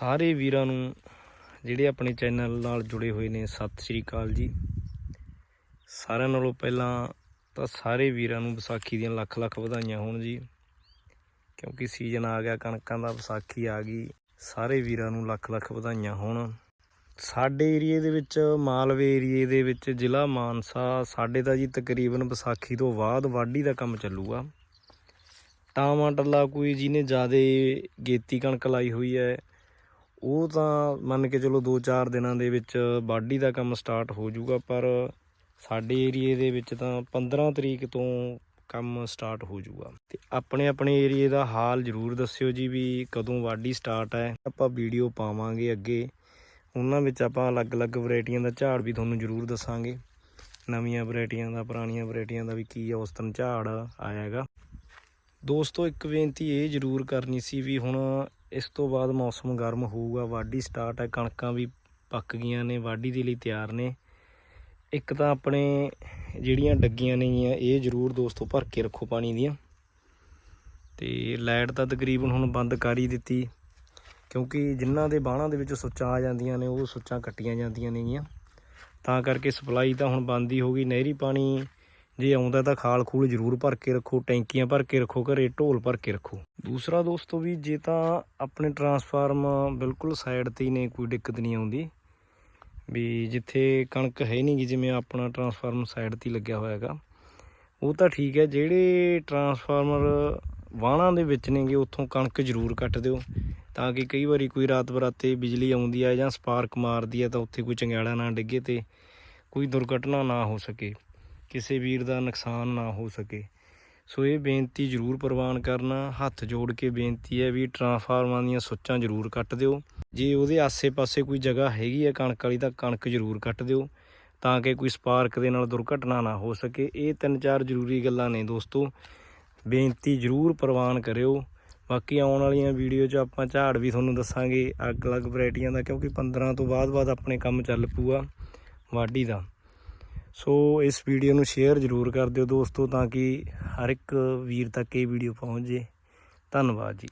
ਸਾਰੇ ਵੀਰਾਂ ਨੂੰ ਜਿਹੜੇ ਆਪਣੇ ਚੈਨਲ ਨਾਲ ਜੁੜੇ ਹੋਏ ਨੇ, ਸਤਿ ਸ੍ਰੀ ਅਕਾਲ ਜੀ। ਸਾਰਿਆਂ ਨਾਲੋਂ ਪਹਿਲਾਂ ਤਾਂ ਸਾਰੇ ਵੀਰਾਂ ਨੂੰ ਵਿਸਾਖੀ ਦੀਆਂ ਲੱਖ ਲੱਖ ਵਧਾਈਆਂ ਹੋਣ ਜੀ। ਕਿਉਂਕਿ ਸੀਜ਼ਨ ਆ ਗਿਆ, ਕਣਕਾਂ ਦਾ ਵਿਸਾਖੀ ਆ ਗਈ, ਸਾਰੇ ਵੀਰਾਂ ਨੂੰ ਲੱਖ ਲੱਖ ਵਧਾਈਆਂ ਹੋਣ। ਸਾਡੇ ਏਰੀਏ ਦੇ ਵਿੱਚ, ਮਾਲਵੇ ਏਰੀਏ ਦੇ ਵਿੱਚ, ਜ਼ਿਲ੍ਹਾ ਮਾਨਸਾ, ਸਾਡੇ ਤਾਂ ਜੀ ਤਕਰੀਬਨ ਵਿਸਾਖੀ ਤੋਂ ਬਾਅਦ ਵਾਢੀ ਦਾ ਕੰਮ ਚੱਲੂਗਾ। ਟਾਵਾਂ ਟੱਲਾ ਕੋਈ ਜਿਹਨੇ ਜ਼ਿਆਦੇ ਗੇਤੀ ਕਣਕ ਲਾਈ ਹੋਈ ਹੈ ਉਹ ਤਾਂ ਮੰਨ ਕੇ ਚਲੋ 2-4 ਦਿਨਾਂ ਦੇ ਵਿੱਚ ਵਾਢੀ ਦਾ ਕੰਮ ਸਟਾਰਟ ਹੋ ਜਾਊਗਾ, ਪਰ ਸਾਡੇ ਏਰੀਏ ਦੇ ਵਿੱਚ ਤਾਂ 15 ਤਰੀਕ ਤੋਂ ਕੰਮ ਸਟਾਰਟ ਹੋ ਜਾਊਗਾ। ਤੇ ਆਪਣੇ ਆਪਣੇ ਏਰੀਏ ਦਾ ਹਾਲ ਜ਼ਰੂਰ ਦੱਸਿਓ ਜੀ ਵੀ ਕਦੋਂ ਵਾਢੀ ਸਟਾਰਟ ਹੈ। ਆਪਾਂ ਵੀਡੀਓ ਪਾਵਾਂਗੇ ਅੱਗੇ। ਉਹਨਾਂ ਵਿੱਚ ਆਪਾਂ ਅਲੱਗ-ਅਲੱਗ ਵੈਰਾਈਟੀਆਂ ਦਾ ਝਾੜ ਵੀ ਤੁਹਾਨੂੰ ਜ਼ਰੂਰ ਦੱਸਾਂਗੇ। ਨਵੀਆਂ ਵੈਰਾਈਟੀਆਂ ਦਾ, ਪੁਰਾਣੀਆਂ ਵੈਰਾਈਟੀਆਂ ਦਾ ਵੀ ਕੀ ਔਸਤਨ ਝਾੜ ਆਇਆ ਹੈਗਾ ਦੋਸਤੋ, ਇੱਕ ਬੇਨਤੀ ਇਹ ਜ਼ਰੂਰ ਕਰਨੀ ਸੀ ਵੀ ਹੁਣ ਇਸ ਤੋਂ ਬਾਅਦ ਮੌਸਮ ਗਰਮ ਹੋਊਗਾ, ਵਾਢੀ ਸਟਾਰਟ ਹੈ ਕਣਕਾਂ ਵੀ ਪੱਕ ਗਈਆਂ ਨੇ, ਵਾਢੀ ਦੇ ਲਈ ਤਿਆਰ ਨੇ। ਇੱਕ ਤਾਂ ਆਪਣੇ ਜਿਹੜੀਆਂ ਡੱਗੀਆਂ ਨੇਗੀਆਂ, ਇਹ ਜ਼ਰੂਰ ਦੋਸਤੋ ਭਰ ਕੇ ਰੱਖੋ ਪਾਣੀ ਦੀਆਂ। ਤੇ ਲਾਈਟ ਤਾਂ ਤਕਰੀਬਨ ਹੁਣ ਬੰਦ ਕਰ ਹੀ ਦਿੱਤੀ, ਕਿਉਂਕਿ ਜਿਨ੍ਹਾਂ ਦੇ ਬਾਹਣਾਂ ਦੇ ਵਿੱਚ ਸੁੱਚਾਂ ਆ ਜਾਂਦੀਆਂ ਨੇ, ਉਹ ਸੁੱਚਾਂ ਕੱਟੀਆਂ ਜਾਂਦੀਆਂ ਨੇਗੀਆਂ। ਤਾਂ ਕਰਕੇ ਸਪਲਾਈ ਤਾਂ ਹੁਣ ਬੰਦ ਹੀ ਹੋ ਗਈ, ਨਹਿਰੀ ਪਾਣੀ ਜੇ ਆਉਂਦਾ ਤਾਂ ਖਾਲ ਖੂਲ ਜ਼ਰੂਰ ਭਰ ਕੇ ਰੱਖੋ, ਟੈਂਕੀਆਂ ਭਰ ਕੇ ਰੱਖੋ, ਘਰੇ ਢੋਲ ਭਰ ਕੇ ਰੱਖੋ। ਦੂਸਰਾ ਦੋਸਤੋ ਵੀ, ਜੇ ਤਾਂ ਆਪਣੇ ਟਰਾਂਸਫਾਰਮ ਬਿਲਕੁਲ ਸਾਈਡ ਤੇ ਹੀ ਨੇ, ਕੋਈ ਦਿੱਕਤ ਨਹੀਂ ਆਉਂਦੀ। ਵੀ ਜਿੱਥੇ ਕਣਕ ਹੈ ਨਹੀਂ ਗੀ ਜਿਵੇਂ ਆਪਣਾ ਟਰਾਂਸਫਾਰਮ ਸਾਈਡ ਤੇ ਹੀ ਲੱਗਿਆ ਹੋਇਆ ਹੈਗਾ, ਉਹ ਤਾਂ ਠੀਕ ਹੈ। ਜਿਹੜੇ ਟਰਾਂਸਫਾਰਮਰ ਵਾਹਣਾਂ ਦੇ ਵਿੱਚ ਨੇਗੇ, ਉੱਥੋਂ ਕਣਕ ਜ਼ਰੂਰ ਕੱਟ ਦਿਓ। ਤਾਂ ਕਿ ਕਈ ਵਾਰੀ ਕੋਈ ਰਾਤ ਬਰਾਤੇ ਬਿਜਲੀ ਆਉਂਦੀ ਹੈ ਜਾਂ ਸਪਾਰਕ ਮਾਰਦੀ ਹੈ ਤਾਂ ਉੱਥੇ ਕੋਈ ਚੰਗਿਆੜਾ ਨਾ ਡਿੱਗੇ ਤੇ ਕੋਈ ਦੁਰਘਟਨਾ ਨਾ ਹੋ ਸਕੇ। ਕਿਸੇ ਵੀਰ ਦਾ ਨੁਕਸਾਨ ਨਾ ਹੋ ਸਕੇ। ਸੋ ਇਹ ਬੇਨਤੀ ਜ਼ਰੂਰ ਪ੍ਰਵਾਨ ਕਰਨਾ। ਹੱਥ ਜੋੜ ਕੇ ਬੇਨਤੀ ਹੈ ਵੀ ਟਰਾਂਸਫਾਰਮਰਾਂ ਦੀਆਂ ਸੁੱਚਾਂ ਜ਼ਰੂਰ ਕੱਟ ਦਿਓ। ਜੇ ਉਹਦੇ ਆਸੇ-ਪਾਸੇ ਕੋਈ ਜਗ੍ਹਾ ਹੈਗੀ ਹੈ ਕਣਕ ਵਾਲੀ ਤਾਂ ਕਣਕ ਜ਼ਰੂਰ ਕੱਟ ਦਿਓ, ਤਾਂ ਕਿ ਕੋਈ ਸਪਾਰਕ ਦੇ ਨਾਲ ਦੁਰਘਟਨਾ ਨਾ ਹੋ ਸਕੇ। ਇਹ ਤਿੰਨ ਚਾਰ ਜ਼ਰੂਰੀ ਗੱਲਾਂ ਨੇ ਦੋਸਤੋ। ਬੇਨਤੀ ਜ਼ਰੂਰ ਪ੍ਰਵਾਨ ਕਰਿਓ। ਬਾਕੀ ਆਉਣ ਵਾਲੀਆਂ ਵੀਡੀਓ 'ਚ ਆਪਾਂ ਝਾੜ ਵੀ ਤੁਹਾਨੂੰ ਦੱਸਾਂਗੇ ਅਲੱਗ-ਅਲੱਗ ਵੈਰਾਈਟੀਆਂ ਦਾ, ਕਿਉਂਕਿ 15 ਤੋਂ ਬਾਅਦ-ਬਾਅਦ ਆਪਣੇ ਕੰਮ ਚੱਲ ਪੂਗਾ ਵਾਢੀ ਦਾ। ਸੋ ਇਸ ਵੀਡੀਓ ਨੂੰ ਸ਼ੇਅਰ ਜ਼ਰੂਰ ਕਰ ਦਿਓ ਦੋਸਤੋ ਤਾਂ ਕਿ ਹਰ ਇੱਕ ਵੀਰ ਤੱਕ ਇਹ ਵੀਡੀਓ ਪਹੁੰਚ ਜੇ। ਧੰਨਵਾਦ ਜੀ।